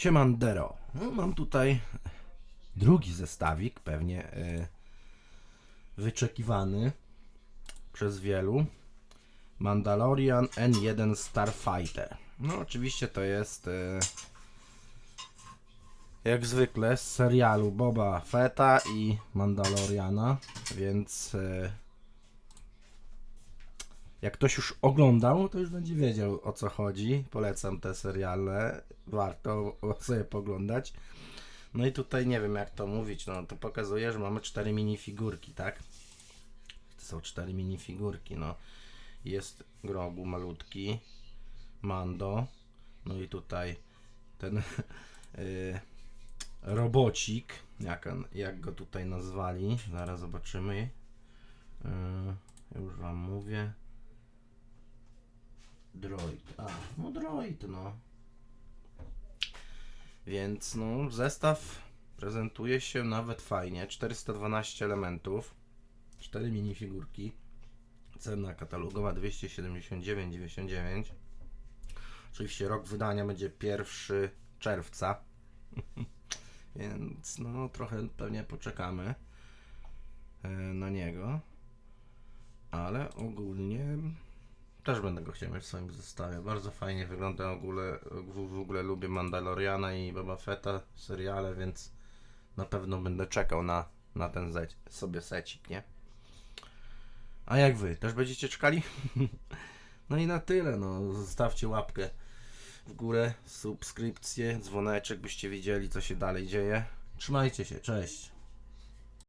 Siemandero. No, mam tutaj drugi zestawik, pewnie y, wyczekiwany przez wielu. Mandalorian N1 Starfighter. No oczywiście to jest y, jak zwykle z serialu Boba Fetta i Mandaloriana, więc y, jak ktoś już oglądał, to już będzie wiedział o co chodzi. Polecam te seriale, warto sobie poglądać. No i tutaj nie wiem jak to mówić, no to pokazuje, że mamy cztery minifigurki, tak? To są cztery minifigurki, no. Jest Grogu malutki, Mando, no i tutaj ten y, robocik, jak, on, jak go tutaj nazwali, zaraz zobaczymy. Y, już wam mówię. Droid. A, no droid, no. Więc no, zestaw prezentuje się nawet fajnie. 412 elementów, 4 minifigurki. Cena katalogowa 279,99. Oczywiście rok wydania będzie 1 czerwca. Więc no trochę pewnie poczekamy e, na niego. Ale ogólnie też będę go chciał mieć w swoim zestawie. Bardzo fajnie wygląda w ogóle. W, ogóle lubię Mandaloriana i Boba Fetta seriale, więc na pewno będę czekał na, na ten zec, sobie secik, nie? A jak wy? Też będziecie czekali? no i na tyle, no. Zostawcie łapkę w górę, subskrypcję, dzwoneczek, byście wiedzieli, co się dalej dzieje. Trzymajcie się, cześć.